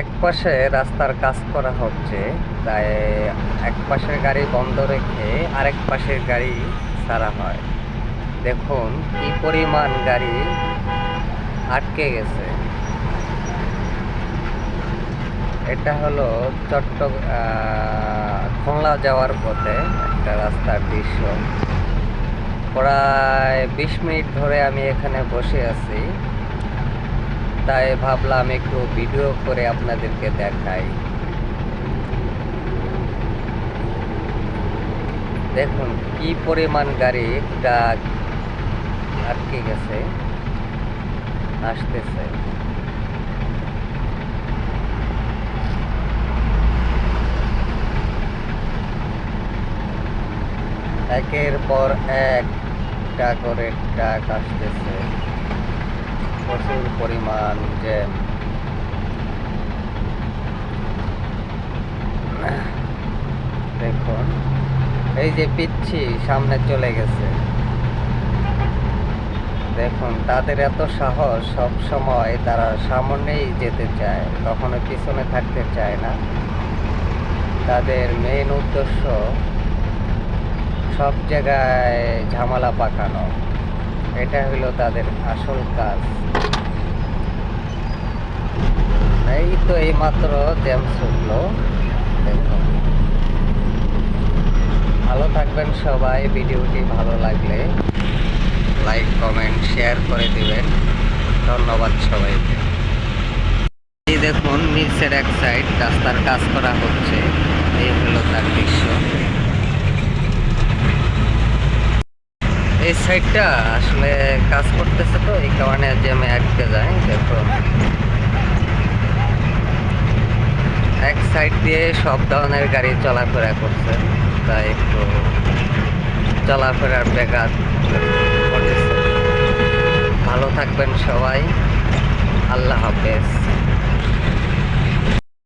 এক পাশে রাস্তার কাজ করা হচ্ছে, তাই এক পাশের গাড়ি বন্ধ রেখে আরেক পাশের গাড়ি ছাড়া হয়। দেখুন কি পরিমাণ গাড়ি আটকে গেছে। এটা হলো চট্ট খুলনা যাওয়ার পথে একটা রাস্তার দৃশ্য। প্রায় বিশ মিনিট ধরে আমি এখানে বসে আছি। তাই ভাবলাম একটু ভিডিও করে আপনাদেরকে দেখাই। দেখুন, কি পরিমাণ গাড়ি ট্রাক আটকে গেছে, আসতেছে। একের পর করে ট্রাক আসতেছে। প্রচুর পরিমাণ জ্যাম দেখুন, এই যে পিচ্ছি সামনে চলে গেছে। দেখুন, তাদের এত সাহস, সব সময় তারা সামনেই যেতে চায়, কখনো পিছনে থাকতে চায় না। তাদের মেন উদ্দেশ্য সব জায়গায় ঝামেলা পাকানো। এটা হলো তাদের আসল কাজ। এই তো এই মাত্র জ্যাম দেখুন ভালো থাকবেন সবাই, ভিডিওটি ভালো লাগলে লাইক, কমেন্ট, শেয়ার করে দিবেন। ধন্যবাদ সবাইকে। এই দেখুন নিচের এক সাইড রাস্তার কাজ করা হচ্ছে। এই হলো তার দৃশ্য। এই সাইডটা আসলে কাজ করতেছে তো, এই কারণে যে আমি আটকে যাই, দেখো। এক সাইড দিয়ে সব ধরনের গাড়ি চলাফেরা করছে তাই একটু চলাফেরার ব্যাঘাত ভালো থাকবেন সবাই।